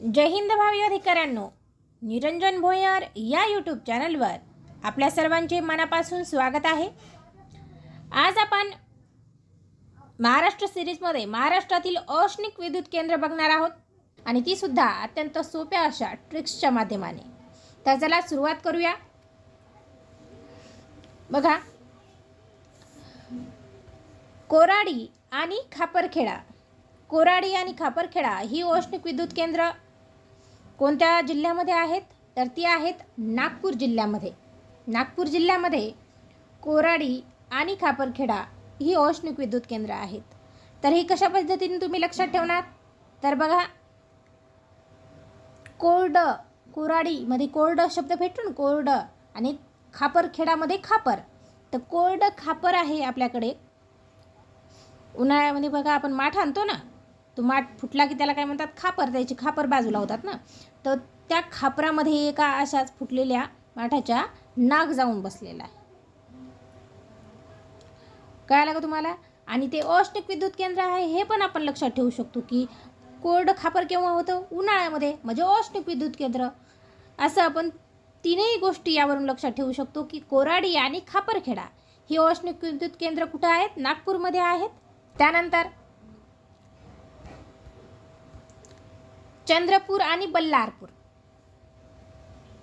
जय हिंद भावी अधिकाऱ्यांनो. निरंजन भोयर या यूट्यूब चॅनलवर आपल्या सर्वांचे मनापासून स्वागत आहे. आज आपण महाराष्ट्र सिरीजमध्ये महाराष्ट्रातील औष्णिक विद्युत केंद्र बघणार आहोत. आणि ती सुद्धा अत्यंत सोप्या अशा ट्रिक्सच्या माध्यमाने. तर चला सुरुवात करूया. बघा. कोराडी आणि खापरखेडा. कोराडी आणि खापरखेडा ही औष्णिक विद्युत केंद्र कोणत्या जिल्ह्यामध्ये आहेत? तर ती आहेत नागपूर जिल्ह्यामध्ये. नागपूर जिल्ह्यामध्ये कोराडी आणि खापरखेडा ही औष्णिक विद्युत केंद्र आहेत. तर ही कशा पद्धतीने तुम्ही लक्षात ठेवणार? तर बघा कोरड कोराडीमध्ये कोरड शब्द भेटतो ना कोरड आणि खापरखेडामध्ये खापर. तर कोरड खापर आहे आपल्याकडे. उन्हाळ्यामध्ये बघा आपण माठ आणतो ना तो माठ फुटला की त्याला काय म्हणतात खापर त्याची खापर बाजूला होतात ना. तर त्या खापरामध्ये एका अशाच फुटलेल्या माठाच्या नाग जाऊन बसलेला आहे. कळालं का तुम्हाला? आणि ते औष्णिक विद्युत केंद्र आहे हे पण आपण लक्षात ठेवू शकतो की कोरडं खापर केव्हा होतं? उन्हाळ्यामध्ये म्हणजे औष्णिक विद्युत केंद्र. असं आपण तीनही गोष्टी यावरून लक्षात ठेवू शकतो की कोराडी आणि खापरखेडा ही औष्णिक विद्युत केंद्र कुठं आहेत? नागपूरमध्ये आहेत. त्यानंतर चंद्रपूर आणि बल्लारपूर.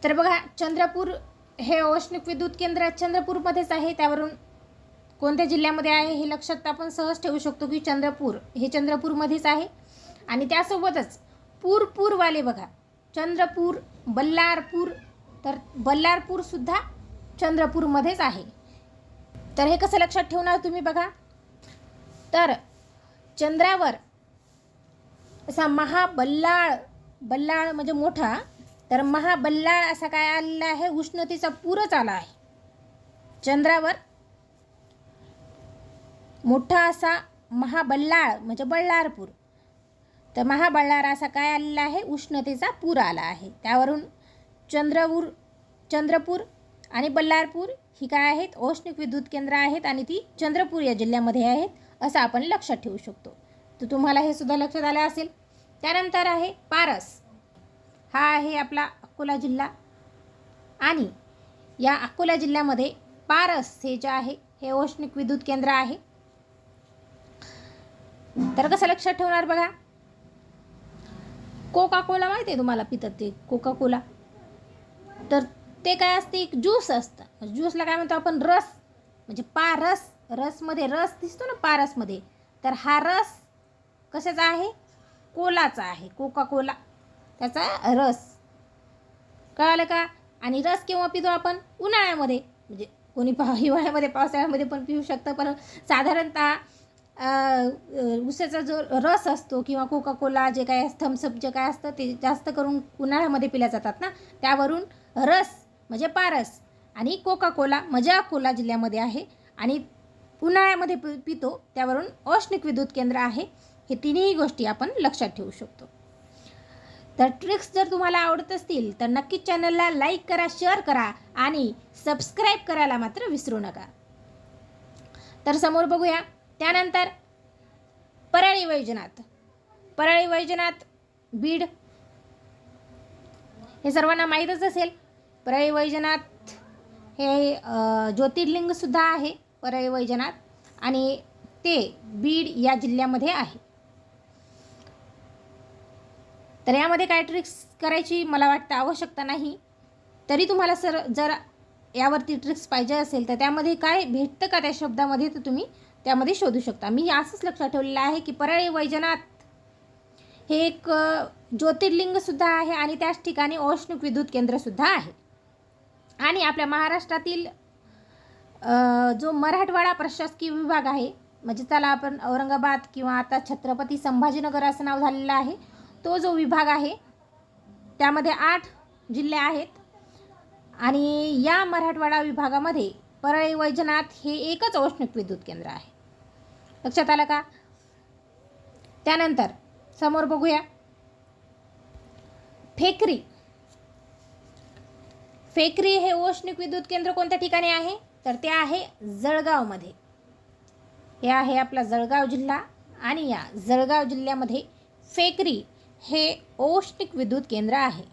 तर बघा चंद्रपूर हे औष्णिक विद्युत केंद्र चंद्रपूरमध्येच आहे. त्यावरून कोणत्या जिल्ह्यामध्ये आहे हे लक्षात आपण सहज ठेवू शकतो की चंद्रपूर हे चंद्रपूरमध्येच आहे. आणि त्यासोबतच पूरपूरवाले बघा चंद्रपूर बल्लारपूर तर बल्लारपूरसुद्धा चंद्रपूरमध्येच आहे. तर हे कसं लक्षात ठेवणार तुम्ही बघा? तर चंद्रावर असा महाबल्लाळ बल्लाळ म्हणजे मोठा. तर महाबल्लाळ असा काय आलेला आहे? उष्णतेचा पूरच आला आहे. चंद्रावर मोठा असा महाबल्लाळ म्हणजे बल्लारपूर. तर महाबल्लाळ असा काय आलेला आहे? उष्णतेचा पूर आला आहे. त्यावरून चंद्रपूर चंद्रपूर आणि बल्लारपूर ही काय आहेत? औष्णिक विद्युत केंद्र आहेत आणि ती चंद्रपूर या जिल्ह्यामध्ये आहेत असं आपण लक्षात ठेवू शकतो. तर तुम्हाला हे सुद्धा लक्षात आलं असेल. त्यानंतर आहे पारस. हा आहे आपला अकोला जिल्हा. आणि या अकोला जिल्ह्यामध्ये पारस हे जे आहे हे औष्णिक विद्युत केंद्र आहे. तर कसं लक्षात ठेवणार बघा? कोका कोला माहिती आहे तुम्हाला पितात ते? कोका कोला तर ते काय असते? एक ज्यूस असतं. ज्यूसला काय म्हणतो आपण? रस. म्हणजे पारस. रसमध्ये रस दिसतो ना पारसमध्ये. तर हा रस कशाचा आहे? कोलाचा आहे कोका कोला त्याचा रस. कळालं का? आणि रस केव्हा पितो आपण? उन्हाळ्यामध्ये. म्हणजे कोणी पा हिवाळ्यामध्ये पावसाळ्यामध्ये पण पिऊ शकतं पण साधारणतः उसाचा जो रस असतो किंवा कोका कोला जे काय थम्सअप जे काय असतं ते जास्त करून उन्हाळ्यामध्ये पिल्या जातात ना? त्यावरून रस म्हणजे पारस. आणि कोका कोला म्हणजे अकोला जिल्ह्यामध्ये आहे. आणि उन्हाळ्यामध्ये पि पितो. त्यावरून औष्णिक विद्युत केंद्र आहे. हे तिन्ही गोष्टी आपण लक्षात ठेवू शकतो. तर ट्रिक्स जर तुम्हाला आवडत असतील तर नक्कीच चॅनलला लाईक करा शेअर करा आणि सबस्क्राईब करायला मात्र विसरू नका. तर समोर बघूया. त्यानंतर परळी वैजनाथ. परळी वैजनाथ बीड. हे सर्वांना माहीतच असेल परळी वैजनाथ हे ज्योतिर्लिंगसुद्धा आहे परळी वैजनाथ आणि ते बीड या जिल्ह्यामध्ये आहे. तर यामध्ये काय ट्रिक्स करायची मला वाटतं आवश्यकता नाही. तरी तुम्हाला सर जर यावरती ट्रिक्स पाहिजे असेल तर त्यामध्ये काय भेटतं का त्या शब्दामध्ये तर तुम्ही त्यामध्ये शोधू शकता. मी असंच लक्षात ठेवलेलं आहे की परळी वैजनाथ हे एक ज्योतिर्लिंगसुद्धा आहे आणि त्याच ठिकाणी औष्णिक विद्युत केंद्रसुद्धा आहे. आणि आपल्या महाराष्ट्रातील जो मराठवाडा प्रशासकीय विभाग आहे म्हणजे त्याला आपण औरंगाबाद किंवा आता छत्रपती संभाजीनगर असं नाव झालेलं आहे तो जो विभाग आहे त्यामध्ये आठ जिल्हे आहेत. आणि या मराठवाडा विभागामध्ये परळी वैजनाथ हे एकच औष्णिक विद्युत केंद्र आहे. लक्षात आलं का? त्यानंतर समोर बघूया. फेकरी. फेकरी हे औष्णिक विद्युत केंद्र कोणत्या ठिकाणी आहे? तर ते आहे जळगावमध्ये. हे आहे आपला जळगाव जिल्हा आणि या जळगाव जिल्ह्यामध्ये फेकरी हे औष्णिक विद्युत केंद्र आहे.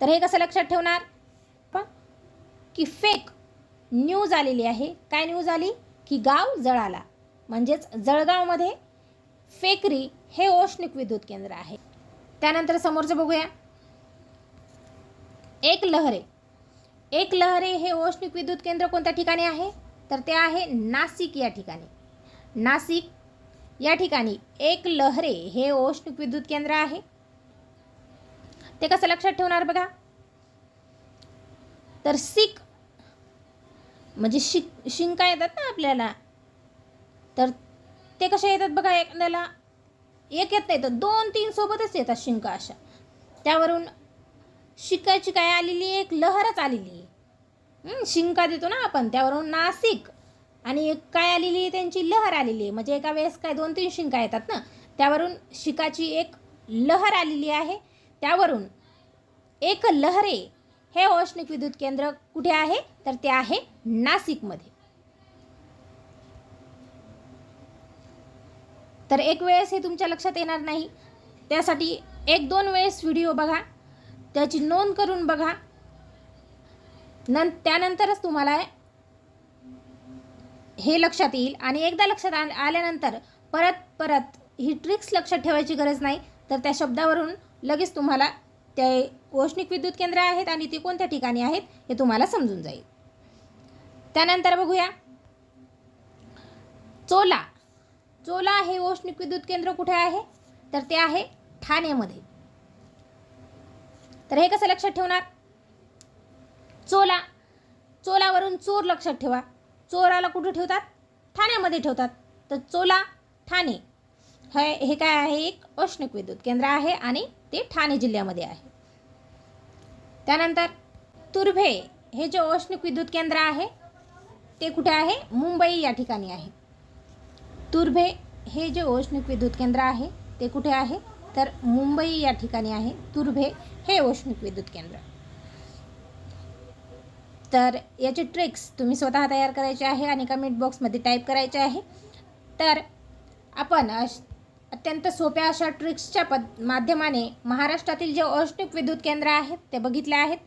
तर हे कसं लक्षात ठेवणार? की फेक न्यूज आलेली आहे. काय न्यूज आली? की गाव जळाला. म्हणजेच जळगावमध्ये फेकरी हे औष्णिक विद्युत केंद्र आहे. त्यानंतर समोरचं बघूया. एक लहरे. एक लहरे हे औष्णिक विद्युत केंद्र कोणत्या ठिकाणी आहे? तर ते आहे नाशिक या ठिकाणी. नाशिक या ठिकाणी एक लहरे हे औष्णिक विद्युत केंद्र आहे. ते कसं लक्षात ठेवणार बघा? तर सिक म्हणजे शिक शिंका येतात ना आपल्याला. तर ते कसे येतात बघा एखाद्याला? एक येत नाही तर दोन तीन सोबतच येतात शिंका अशा. त्यावरून शिकायची काय आलेली एक लहरच आलेली आहे. शिंका देतो ना आपण. त्यावरून नाशिक आणि एक काय आलेली आहे त्यांची लहर आलेली आहे. म्हणजे एका वेळेस काय दोन तीन शिंका येतात ना त्यावरून शिकाची एक लहर आलेली आहे. त्यावरून एक लहरे हे औष्णिक विद्युत केंद्र कुठे आहे? तर ते आहे नाशिकमध्ये. तर एक वेळेस हे तुमच्या लक्षात येणार नाही. त्यासाठी एक दोन वेळेस व्हिडिओ बघा. त्याची नोंद करून बघा. नं त्यानंतरच तुम्हाला हे लक्षात येईल. आणि एकदा लक्षात आ आल्यानंतर परत परत ही ट्रिक्स लक्षात ठेवायची गरज नाही. तर त्या शब्दावरून लगेच तुम्हाला ते औष्णिक विद्युत केंद्र आहेत आणि ती कोणत्या ठिकाणी आहेत हे तुम्हाला समजून जाईल. त्यानंतर बघूया. चोला. चोला हे औष्णिक विद्युत केंद्र कुठे आहे? तर ते आहे ठाण्यामध्ये. तर हे कसं लक्षात ठेवणार? चोला. चोलावरून चोर लक्षात ठेवा. चोराला कुठे ठेवतात? ठाण्यामध्ये ठेवतात. तर चोला ठाणे. हे हे काय आहे? एक औष्णिक विद्युत केंद्र आहे आणि ते ठाणे जिल्ह्यामध्ये आहे. त्यानंतर तुर्भे हे जे औष्णिक विद्युत केंद्र आहे ते कुठे आहे? मुंबई या ठिकाणी आहे. तुर्भे हे जे औष्णिक विद्युत केंद्र आहे ते कुठे आहे? तर मुंबई या ठिकाणी आहे. तुर्भे हे औष्णिक विद्युत केंद्र. तर याचे ट्रिक्स तुम्ही स्वतः तयार करायचे आहे आणि कमेंट बॉक्समध्ये टाईप करायचे आहे. तर आपण अश अत्यंत सोप्या अशा ट्रिक्सच्या पद माध्यमाने महाराष्ट्रातील जे औष्णिक विद्युत केंद्र आहेत ते बघितले आहेत.